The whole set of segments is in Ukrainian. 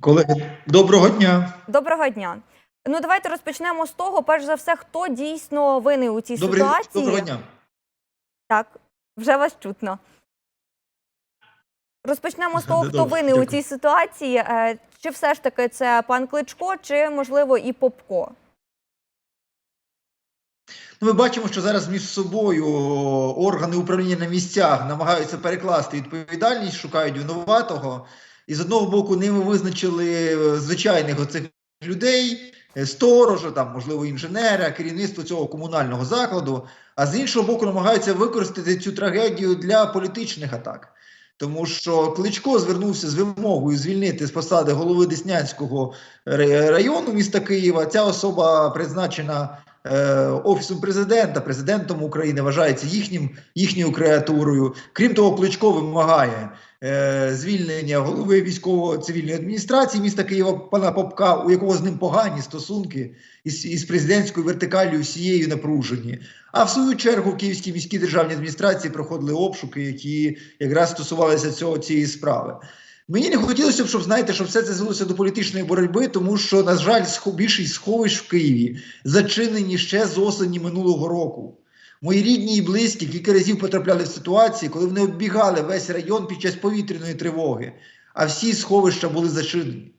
Колеги, доброго дня. Доброго дня. Ну давайте розпочнемо з того, перш за все, хто дійсно винний у цій Добрий, ситуації. доброго дня. Так, вже вас чутно. Розпочнемо з того, хто Добре, винний у дякую. цій ситуації. Е, Чи все ж таки це пан Кличко, чи можливо і Попко? Ну, ми бачимо, що зараз між собою органи управління на місцях намагаються перекласти відповідальність, шукають винуватого. І з одного боку, ними визначили е, звичайних оцих людей, е, сторожа, там, можливо, інженера, керівництво цього комунального закладу. А з іншого боку, намагаються використати цю трагедію для політичних атак. Тому що Кличко звернувся з вимогою звільнити з посади голови Деснянського району міста Києва. Ця особа призначена офісом президента, президентом України, вважається їхнім їхньою креатурою. Крім того, Кличко вимагає е, звільнення голови військово-цивільної адміністрації міста Києва пана Попка, у якого з ним погані стосунки із, із президентською вертикаллю всією напружені. А в свою чергу в Київській міській державній адміністрації проходили обшуки, які якраз стосувалися цього цієї справи. Мені не хотілося б, щоб знаєте, щоб все це звелося до політичної боротьби, тому що, на жаль, більшість сховищ в Києві зачинені ще з осені минулого року. Мої рідні і близькі кілька разів потрапляли в ситуації, коли вони оббігали весь район під час повітряної тривоги, а всі сховища були зачинені.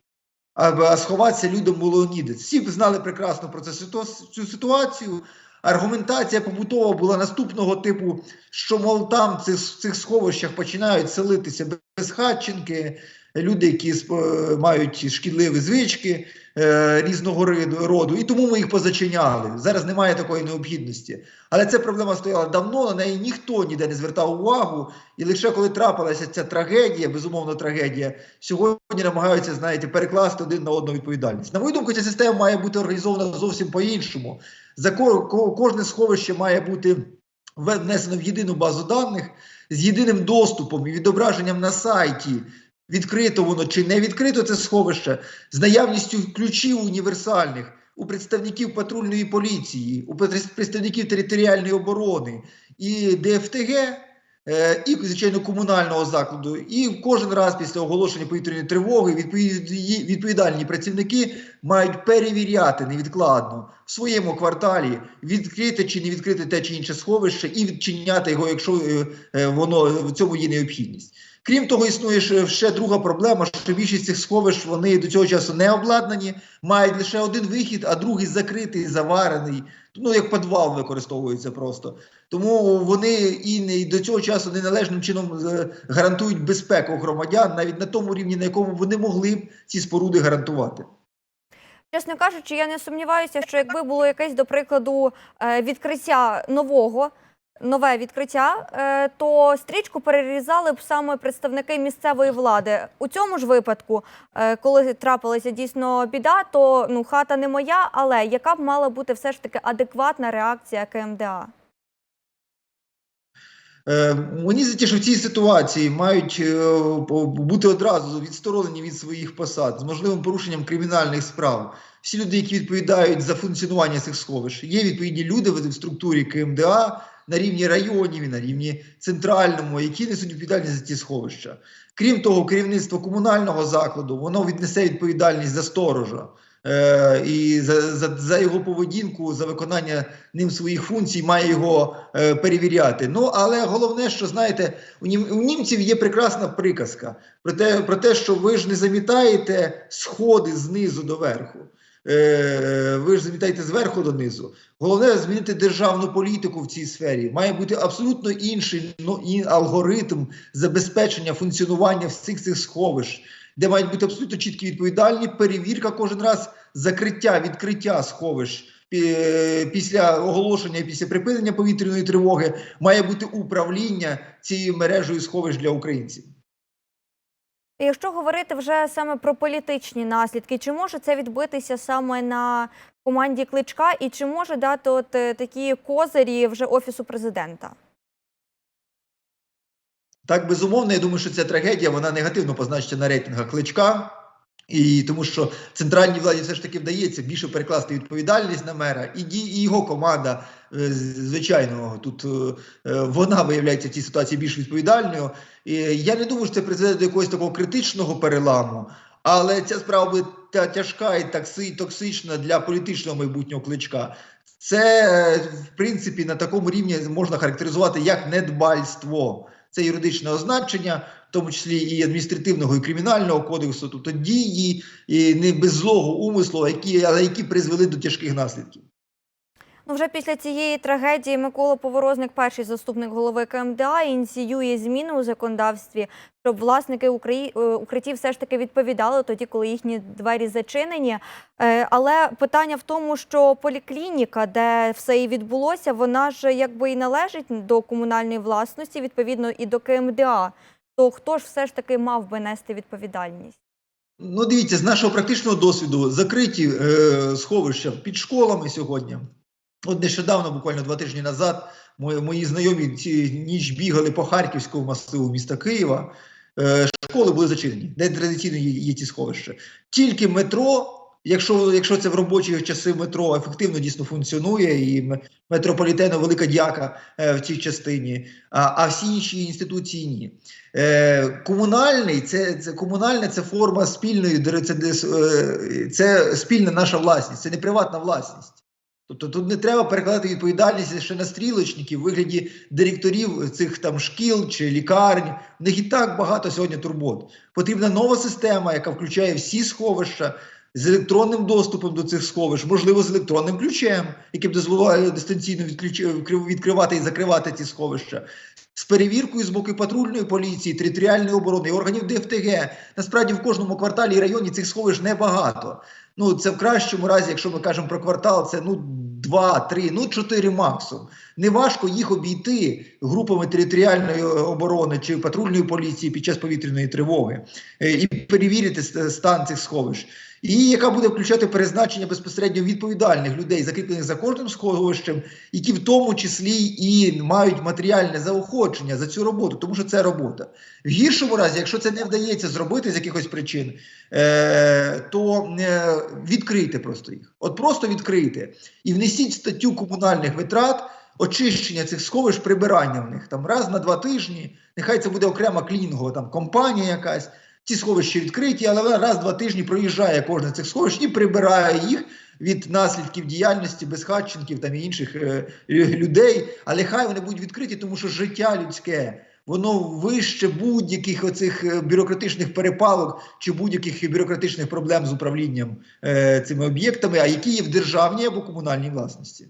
А, сховатися людям було ніде. Всі знали прекрасно про це, цю ситуацію. Аргументація побутова була наступного типу, що мов там цих, цих сховищах починають селитися безхатченки, люди, які сп- мають шкідливі звички е, різного роду, і тому ми їх позачиняли. Зараз немає такої необхідності. Але ця проблема стояла давно, на неї ніхто ніде не звертав увагу. І лише коли трапилася ця трагедія, безумовно трагедія, сьогодні намагаються, знаєте, перекласти один на одного відповідальність. На мою думку, ця система має бути організована зовсім по-іншому. За ко- ко- кожне сховище має бути внесено в єдину базу даних з єдиним доступом і відображенням на сайті. Відкрито воно чи не відкрито це сховище з наявністю ключів універсальних у представників патрульної поліції, у пре- представників територіальної оборони і ДФТГ, і звичайно комунального закладу. І кожен раз після оголошення повітряної тривоги відповідальні працівники мають перевіряти невідкладно в своєму кварталі, відкрите чи не відкрите те чи інше сховище, і відчиняти його, якщо е, е, воно в цьому є необхідність. Крім того, існує ще, друга проблема, що більшість цих сховищ вони до цього часу не обладнані, мають лише один вихід, а другий закритий, заварений. Ну, як підвал використовується просто. Тому вони і, не, до цього часу неналежним чином е, гарантують безпеку громадян, навіть на тому рівні, на якому вони могли б ці споруди гарантувати. Чесно кажучи, я не сумніваюся, що якби було якесь, до прикладу, е, відкриття нового. Нове відкриття, е, то стрічку перерізали б саме представники місцевої влади. У цьому ж випадку, е, коли трапилася дійсно біда, то ну хата не моя, але яка б мала бути все ж таки адекватна реакція КМДА? Е, Мені здається, що в цій ситуації мають бути одразу відсторонені від своїх посад з можливим порушенням кримінальних справ. Всі люди, які відповідають за функціонування цих сховищ, є відповідні люди в структурі КМДА на рівні районів і на рівні центральному, які несуть відповідальність за ці сховища. Крім того, керівництво комунального закладу воно віднесе відповідальність за сторожа. Е, і за, за, за його поведінку, за виконання ним своїх функцій, має його е, перевіряти. Ну але головне, що знаєте, у, нім, у німців є прекрасна приказка про те, про те, що ви ж не замітаєте сходи знизу до верху. Е, ви ж замітаєте зверху донизу. Головне змінити державну політику в цій сфері. Має бути абсолютно інший ну, алгоритм забезпечення функціонування всіх цих сховищ, де мають бути абсолютно чіткі відповідальні, перевірка кожен раз, закриття, відкриття сховищ. Після оголошення, після припинення повітряної тривоги має бути управління цією мережею сховищ для українців. Якщо говорити вже саме про політичні наслідки, чи може це відбитися саме на команді Кличка, і чи може дати от е, такі козирі вже офісу президента? Так, безумовно, я думаю, що ця трагедія вона негативно позначиться на рейтингах кличка. І тому що центральній владі все ж таки вдається більше перекласти відповідальність на мера, і, і його команда, е, звичайно, тут е, е, вона виявляється в цій ситуації більш відповідальною. І я не думаю, що це призведе до якогось такого критичного переламу. Але ця справа буде та- тяжка і такси- токсична для політичного майбутнього кличка. Це, в принципі, на такому рівні можна характеризувати як недбальство. Це юридичне значення, в тому числі і адміністративного, і кримінального кодексу, тобто дії і не без злого умислу, які, але які призвели до тяжких наслідків. Ну, вже після цієї трагедії Микола Поворозник, перший заступник голови КМДА, ініціює зміни у законодавстві, щоб власники Украї... е, укриттів все ж таки відповідали тоді, коли їхні двері зачинені. Е, Але питання в тому, що поліклініка, де все і відбулося, вона ж якби і належить до комунальної власності, відповідно, і до КМДА. То хто ж все ж таки мав би нести відповідальність? Ну, дивіться, з нашого практичного досвіду закриті е, сховища під школами сьогодні. От нещодавно, буквально два тижні назад, мої, мої знайомі ці ніч бігали по Харківському масиву міста Києва. Е, школи були зачинені, де традиційно є, є ці сховища. Тільки метро, якщо, якщо це в робочі часи метро ефективно дійсно функціонує, і метрополітену велика дяка е, в цій частині, а, а всі інші інституції ні. Е, комунальний це, це комунальне це форма спільної це, е, це спільна наша власність, це не приватна власність. Тобто тут не треба перекладати відповідальність ще на стрілочників в вигляді директорів цих там шкіл чи лікарень. В них і так багато сьогодні турбот. Потрібна нова система, яка включає всі сховища з електронним доступом до цих сховищ, можливо, з електронним ключем, який б дозволяє дистанційно відкривати і закривати ці сховища. З перевіркою з боку патрульної поліції, територіальної оборони, органів ДФТГ. Насправді в кожному кварталі і районі цих сховищ небагато. Ну, це в кращому разі, якщо ми кажемо про квартал, це ну два, три, ну чотири максимум. Неважко їх обійти групами територіальної оборони чи патрульної поліції під час повітряної тривоги е, і перевірити стан цих сховищ. І яка буде включати перезначення безпосередньо відповідальних людей, закріплених за кожним сховищем, які в тому числі і мають матеріальне заохочення за цю роботу, тому що це робота. В гіршому разі, якщо це не вдається зробити з якихось причин, е, то е, відкрийте просто їх. От просто відкрийте і внесіть статтю комунальних витрат очищення цих сховищ, прибирання в них там раз на два тижні. Нехай це буде окрема клінінгова там компанія якась. Ці сховища відкриті, але раз в два тижні проїжджає кожне цих сховищ і прибирає їх від наслідків діяльності безхатченків там і інших е, людей. Але хай вони будуть відкриті, тому що життя людське. Воно вище будь-яких оцих е, бюрократичних перепалок чи будь-яких бюрократичних проблем з управлінням е, цими об'єктами, а які є в державній або комунальній власності.